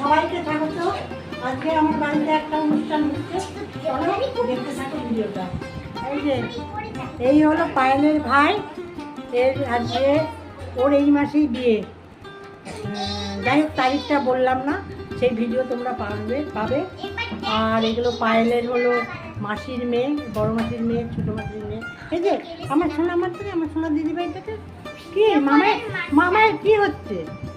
সবাইকে স্বাগত। আজকে আমার বাড়িতে একটা অনুষ্ঠান হচ্ছে। দেখতে ভিডিওটা। এই এই হলো পায়েলের ভাই। এর আজকে ওর এই মাসেই বিয়ে। যাই হোক, তারিখটা বললাম না। সেই ভিডিও তোমরা পাবে পাবে। আর এগুলো পায়েলের হলো মাসির মেয়ে, বড় মাসির মেয়ে, ছোটো মাসির মেয়ে। এই যে, আমার সোনা আমার থেকে আমার সোনা দিদি থেকে কি, মামায় মামায় কি হচ্ছে? হ্যাঁ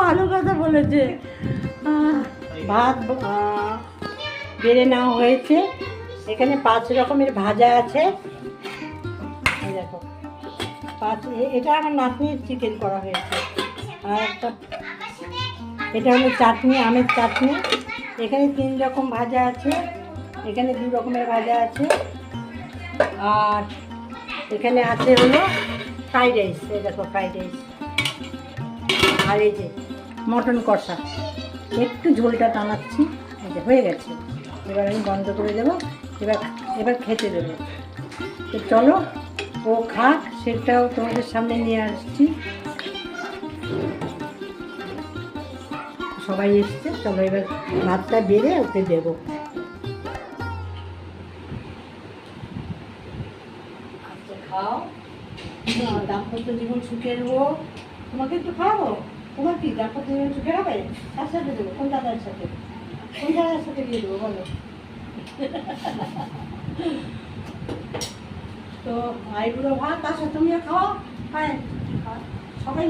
ভালো কথা বলেছে। ভাত বেড়ে নেওয়া হয়েছে। এখানে পাঁচ রকমের ভাজা আছে। দেখো, পাঁচ এটা আমার নাতনির চিকেন করা হয়েছে। আর একটা, এটা হলো চাটনি, আমের চাটনি। এখানে তিন রকম ভাজা আছে। এখানে দু রকমের ভাজা আছে। আর এখানে আছে হলো ফ্রাইড রাইস, এই দেখো ফ্রাইড রাইস। আর এই যে মটন কষা। একটু ঝোলটা টানাচ্ছি, এই যে হয়ে গেছে। এবার আমি বন্ধ করে দেবো, এবার এবার খেতে দেবো। তো চলো, ও খাক, সেটাও তোমাদের সামনে নিয়ে আসছি। সবাই এসছে, চলো এবার ভাতটা বেড়ে ওকে দেবো। দাম্পত্য জীবন সুখে নেব তোমাকে একটু খাওয়াবো? তোমার কি দাম্পত্য জীবন সুখে হবে? তার সাথে দেবো। কোন দাদার সাথে? কোন দাদার সাথে দিয়ে দেবো বলো? তো আইগুলো ভাত তার সাথে তুমিও খাও। হ্যাঁ সবাই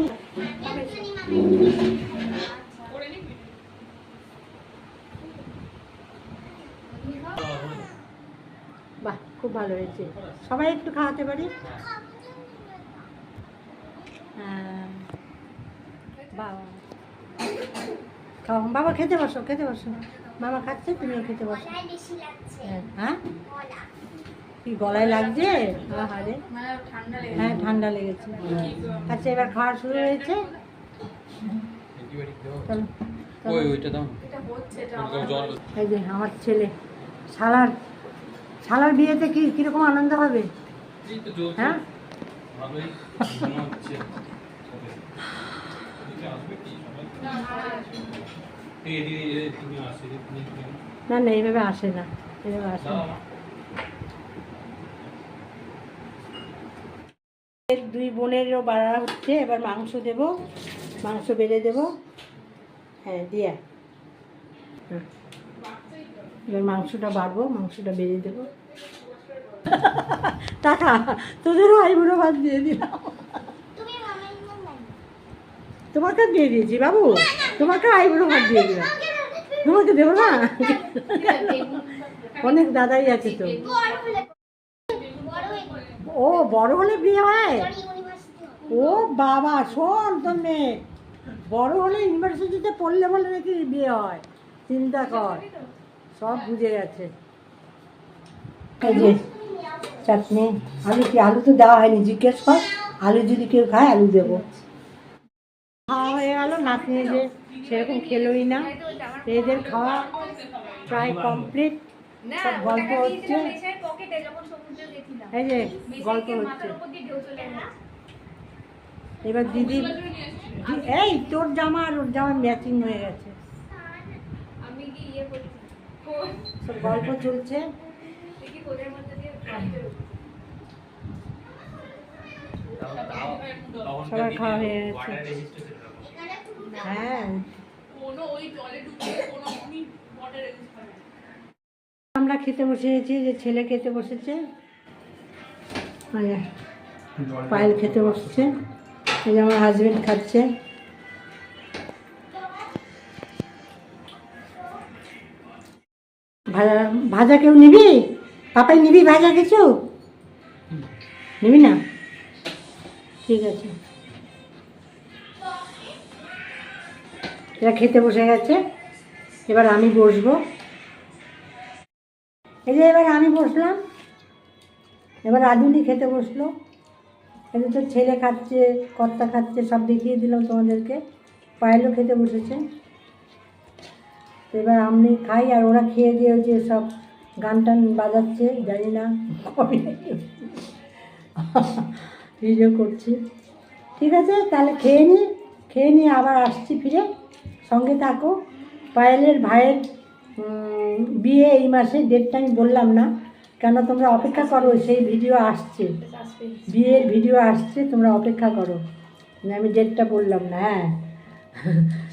বাহ খুব ভালো হয়েছে। সবাই একটু খাওয়াতে পারি? বাবা। খাও বাবা খেতে বসো খেতে বসো মামা খাচ্ছে তুমিও খেতে বসো। হ্যাঁ, হ্যাঁ? কি গলায় লাগছে? হ্যাঁ ঠান্ডা লেগেছে। আচ্ছা এবার খাওয়া শুরু হয়েছে? এই যে আমার ছেলে। শালার শালার বিয়েতে কি কীরকম আনন্দ হবে? হ্যাঁ? ভালোই মনে হচ্ছে। না না এইভাবে আসে না এইভাবে আসে না। দুই বোনেরও বাড়া হচ্ছে এবার মাংস দেব মাংস বেড়ে দেব। হ্যাঁ দিয়া। এবার মাংসটা বাড়বো মাংসটা বেড়ে দেবো। টাকা তোদেরও আইবুড়ো ভাত দিয়ে দিলাম। তোমাকে দিয়ে দিয়েছি বাবু তোমাকে আইবুড়ো ভাত দিয়ে দিলাম। তোমাকে দেবো না? অনেক দাদাই আছে তো। ও বড় হলে বিয়ে হয়? ও বাবা শোন তোর মেয়ে বড় হলে ইউনিভার্সিটিতে পড়লে বলে নাকি বিয়ে হয়? চিন্তা কর সব বুঝে গেছে। চাটনি। আলু কি আলু তো দেওয়া হয়নি জিজ্ঞেস কর। আলু যদি কেউ খায় আলু দেবো। খাওয়া হয়ে গেল যে সেরকম খেলোই না। এদের খাওয়া প্রায় কমপ্লিট সব গল্প হচ্ছে। এই যে গল্প হচ্ছে। এবার দিদি এই তোর জামা আর ওর জামা ম্যাচিং হয়ে গেছে। সব গল্প চলছে। সবার খাওয়া হয়ে গেছে। হ্যাঁ আমরা খেতে বসেছি যে ছেলে খেতে বসেছে পায়েল খেতে বসছে। এই যে আমার হাজবেন্ড খাচ্ছে। ভাজা ভাজা কেউ নিবি? পাপাই, নিবি ভাজা কিছু? নিবি না? ঠিক আছে। এরা খেতে বসে গেছে। এবার আমি বসবো। এই যে এবার আমি বসলাম। এবার আদুলি খেতে বসল। এদের তো ছেলে খাচ্ছে, কর্তা খাচ্ছে, সব দেখিয়ে দিলাম তোমাদেরকে। পায়েলও খেতে বসেছে। এবার আমি খাই আর ওরা খেয়ে দিয়ে যে সব গান টান বাজাচ্ছে, জানি না কবে। ভিডিও করছি। ঠিক আছে, তাহলে খেয়ে নি, খেয়ে নিয়ে আবার আসছি ফিরে। সঙ্গে থাকো। পায়েলের ভাইয়ের বিয়ে এই মাসে, ডেটটা আমি বললাম না। কেন তোমরা অপেক্ষা করো, সেই ভিডিও আসছে। বিয়ের ভিডিও আসছে, তোমরা অপেক্ষা করো। আমি ডেটটা বললাম না হ্যাঁ।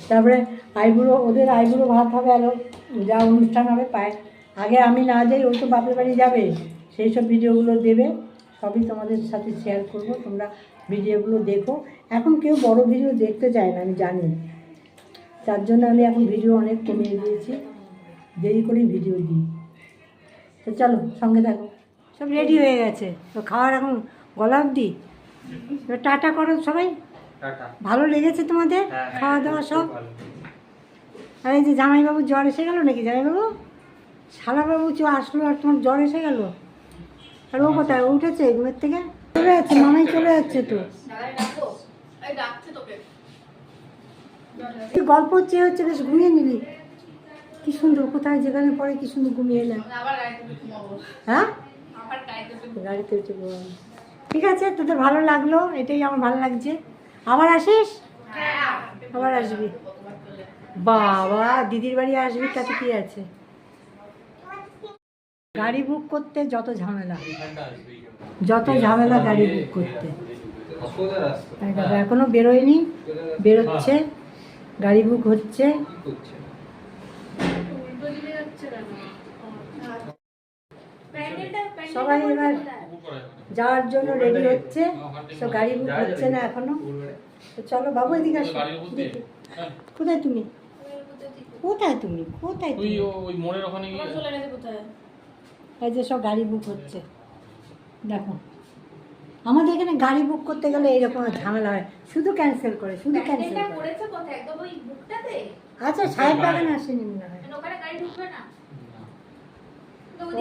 তারপরে আইবুড়ো, ওদের আইবুড়ো ভাত হবে আরও যা অনুষ্ঠান হবে, পায় আগে আমি না যাই ও তো বাপের বাড়ি যাবে। সেই সব ভিডিওগুলো দেবে সবই তোমাদের সাথে শেয়ার করব। তোমরা ভিডিওগুলো দেখো। এখন কেউ বড় ভিডিও দেখতে চায় না আমি জানি। তার জন্য আমি এখন ভিডিও অনেক কমিয়ে দিয়েছি। দেরি করেই ভিডিও দিই। তো চলো সঙ্গে থাকো। সব রেডি হয়ে গেছে। তো খাওয়ার এখন গলা অবধি? তো টাটা করো সবাই। ভালো লেগেছে তোমাদের? হ্যাঁ, খাওয়া দাওয়া সব? আর এই যে জামাইবাবু জ্বর এসে গেল নাকি জামাইবাবু? শালাবাবু চ আসলো আর তোমার জ্বর এসে গেল? আর ও কোথায়? উঠেছে ঘুমের থেকে? চলে যাচ্ছে মামাই চলে যাচ্ছে তো। তুই গল্প হচ্ছে হচ্ছে বেশ ঘুমিয়ে নিলি কি সুন্দর কোথায় যেখানে পরে কি সুন্দর ঘুমিয়ে এলাম হ্যাঁ? গাড়িতে উঠে ঘুমাবো। ঠিক আছে তোদের ভালো লাগল এটাই আমার ভালো লাগছে। আবার আসিস? আবার আসবি। বাবা দিদির বাড়ি আসবি তাতে কি আছে? গাড়ি বুক করতে যত ঝামেলা যত ঝামেলা গাড়ি বুক করতে। দেখো, এখনও বেরোয়নি বেরোচ্ছে গাড়ি বুক হচ্ছে। সবাই এবার যাওয়ার জন্য রেডি হচ্ছে। তো গাড়ি বুক হচ্ছে না এখনও। তো চলো বাবু এদিকে আসো। কোথায় তুমি? কোথায় তুমি? কোথায় তুমি? ওই মোড়ের ওখানে গিয়ে এই যে সব গাড়ি বুক হচ্ছে। দেখো। আমাদের এখানে গাড়ি বুক করতে গেলে এইরকম ঝামেলা হয়। শুধু ক্যান্সেল করে শুধু ক্যান্সেল করে। করেছে কোথায়? একদম ওই বুকটাতে আচ্ছা সাহেব বাগান আসেনি মনে হয়। মানে ওখানে গাড়ি ঢুকবে না?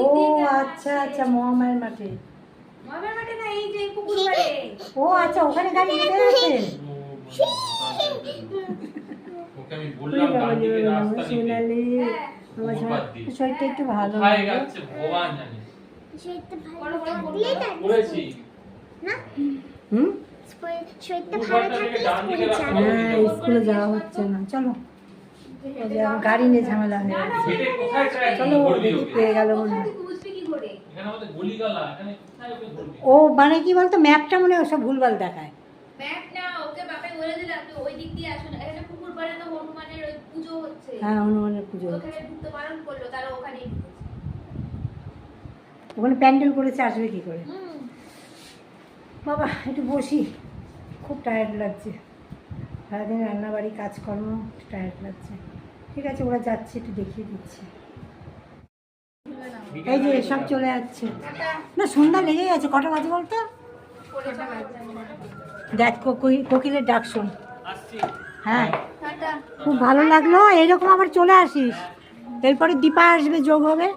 ও। আচ্ছা আচ্ছা মহামায়ের মাঠে। ও আচ্ছা ওখানে গাড়ি ঢুকে গেছে? ওকে আমি বললাম ডান দিকে রাস্তা শরীরটা একটু ভালো ভগবান জানে। হ্যাঁ স্কুলে যাওয়া হচ্ছে না। চলো। গাড়ি নিয়ে ঝামেলা হয়ে গেছে। চলো ধরবি দেখি পেয়ে গেল মনে হয় ও মানে কি বলতো ম্যাপটা মনে হয় সব ভুলভাল দেখায়। ম্যাপ না ওকে বাপে বলে দিলাম তুই ওই দিক দিয়ে আসুন এখানে পুকুর পাড়ে তো হনুমানের ওই পুজো হচ্ছে হ্যাঁ হনুমানের পুজো ওখানে প্যান্ডেল করেছে আসবে কি করে? বাবা একটু বসি। খুব টায়ার্ড লাগছে। সারাদিন রান্নাবাড়ি কাজকর্ম টায়ার্ড লাগছে। ঠিক আছে ওরা যাচ্ছে একটু দেখিয়ে দিচ্ছি। এই যে সব চলে যাচ্ছে। না সন্ধ্যা লেগে গেছে। কটা বাজে বলতো? দেখ কোকি- কোকিলের ডাক শোন। হ্যাঁ। খুব ভালো লাগল এইরকম আবার চলে আসিস। এরপরে দীপা আসবে যোগ হবে।